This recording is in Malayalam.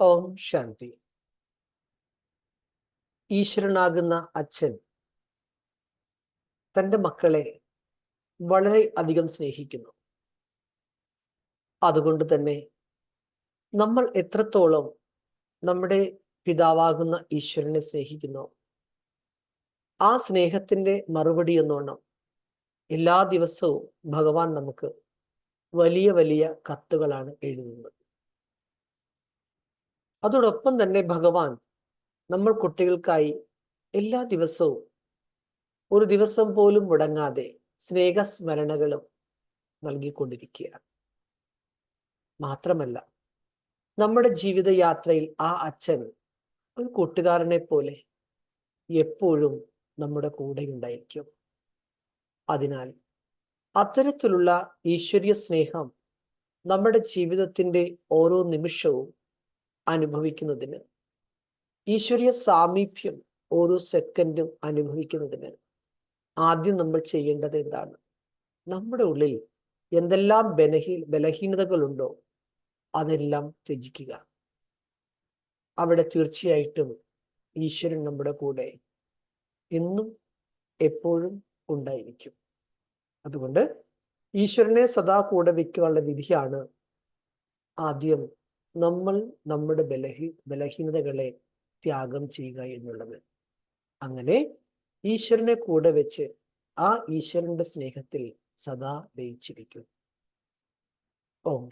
ഓം ശാന്തി. ഈശ്വരനാകുന്ന അച്ഛൻ തന്റെ മക്കളെ വളരെ അധികം സ്നേഹിക്കുന്നു. അതുകൊണ്ട് തന്നെ നമ്മൾ എത്രത്തോളം നമ്മുടെ പിതാവാകുന്ന ഈശ്വരനെ സ്നേഹിക്കുന്നു ആ സ്നേഹത്തിന്റെ മറുപടി എന്നോണം എല്ലാ ദിവസവും ഭഗവാൻ നമുക്ക് വലിയ വലിയ കത്തുകളാണ് എഴുതുന്നത്. അതോടൊപ്പം തന്നെ ഭഗവാൻ നമ്മൾ കുട്ടികൾക്കായി എല്ലാ ദിവസവും ഒരു ദിവസം പോലും മുടങ്ങാതെ സ്നേഹസ്മരണകളും നൽകിക്കൊണ്ടിരിക്കുകയാണ്. മാത്രമല്ല നമ്മുടെ ജീവിതയാത്രയിൽ ആ അച്ഛൻ ഒരു കൂട്ടുകാരനെ പോലെ എപ്പോഴും നമ്മുടെ കൂടെ ഉണ്ടായിരിക്കും. അതിനാൽ അത്തരത്തിലുള്ള ഈശ്വര്യ സ്നേഹം നമ്മുടെ ജീവിതത്തിന്റെ ഓരോ നിമിഷവും അനുഭവിക്കുന്നതിന്. ഈശ്വരീയ സാമീപ്യം ഓരോ സെക്കൻഡും അനുഭവിക്കുന്നതിന് ആദ്യം നമ്മൾ ചെയ്യേണ്ടത് എന്താണ്? നമ്മുടെ ഉള്ളിൽ എന്തെല്ലാം ബലഹീ ബലഹീനതകളുണ്ടോ അതെല്ലാം ത്യജിക്കുക. അവിടെ തീർച്ചയായിട്ടും ഈശ്വരൻ നമ്മുടെ കൂടെ എന്നും എപ്പോഴും ഉണ്ടായിരിക്കും. അതുകൊണ്ട് ഈശ്വരനെ സദാ കൂടെ വയ്ക്കാനുള്ള വിധിയാണ് ആദ്യം നമ്മൾ നമ്മുടെ ബലഹീ ബലഹീനതകളെ ത്യാഗം ചെയ്യുക എന്നുള്ളത്. അങ്ങനെ ഈശ്വരനെ കൂടെ വെച്ച് ആ ഈശ്വരന്റെ സ്നേഹത്തിൽ സദാ ലയിച്ചിരിക്കും. ഓം